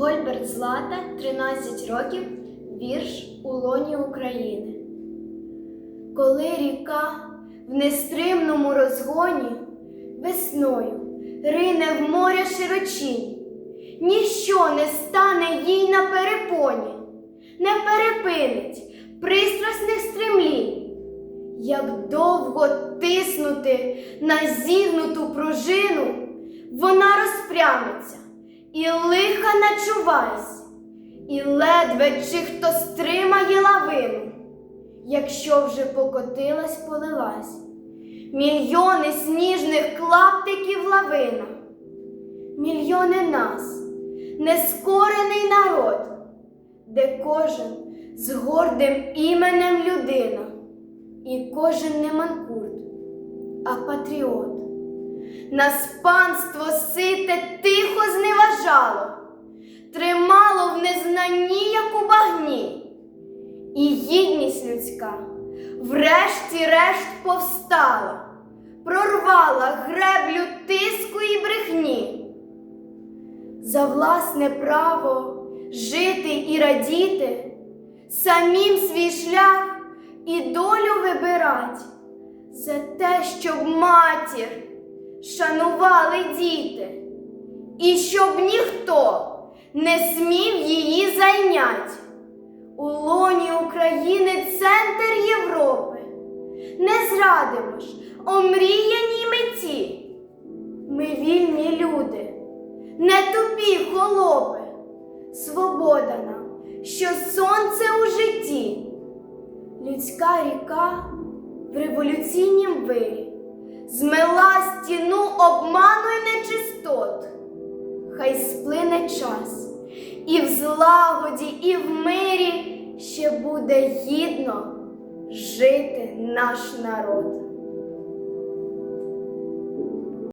Гольберт Злата, 13 років, вірш у лоні України. Коли ріка в нестримному розгоні весною рине в моря широчінь, ніщо не стане їй на перепоні, не перепинить пристрасних стремлінь. Як довго тиснути на зігнуту пружину, вона розпрямиться і лиха начувайсь, і ледве чи хто стримає лавину, якщо вже покотилась, полилась, мільйони сніжних клаптиків лавина, мільйони нас, нескорений народ, де кожен з гордим іменем людина, і кожен не манкурт, а патріот. Нас панство сите тихо зневажало, тримало в незнанні, як у багні, і гідність людська врешті-решт повстала, прорвала греблю тиску і брехні. За власне право жити і радіти, самим свій шлях і долю вибирать, за те, щоб матір шанували діти, і щоб ніхто не смів її зайнять. У лоні України центр Європи. Не зрадимо ж омріяній меті. Ми вільні люди, не тупі холопи. Свобода нам, що сонце у житті. Людська ріка в революційнім вирі змила стіну обману й нечистот. Хай сплине час, і в злагоді, і в мирі ще буде гідно жити наш народ.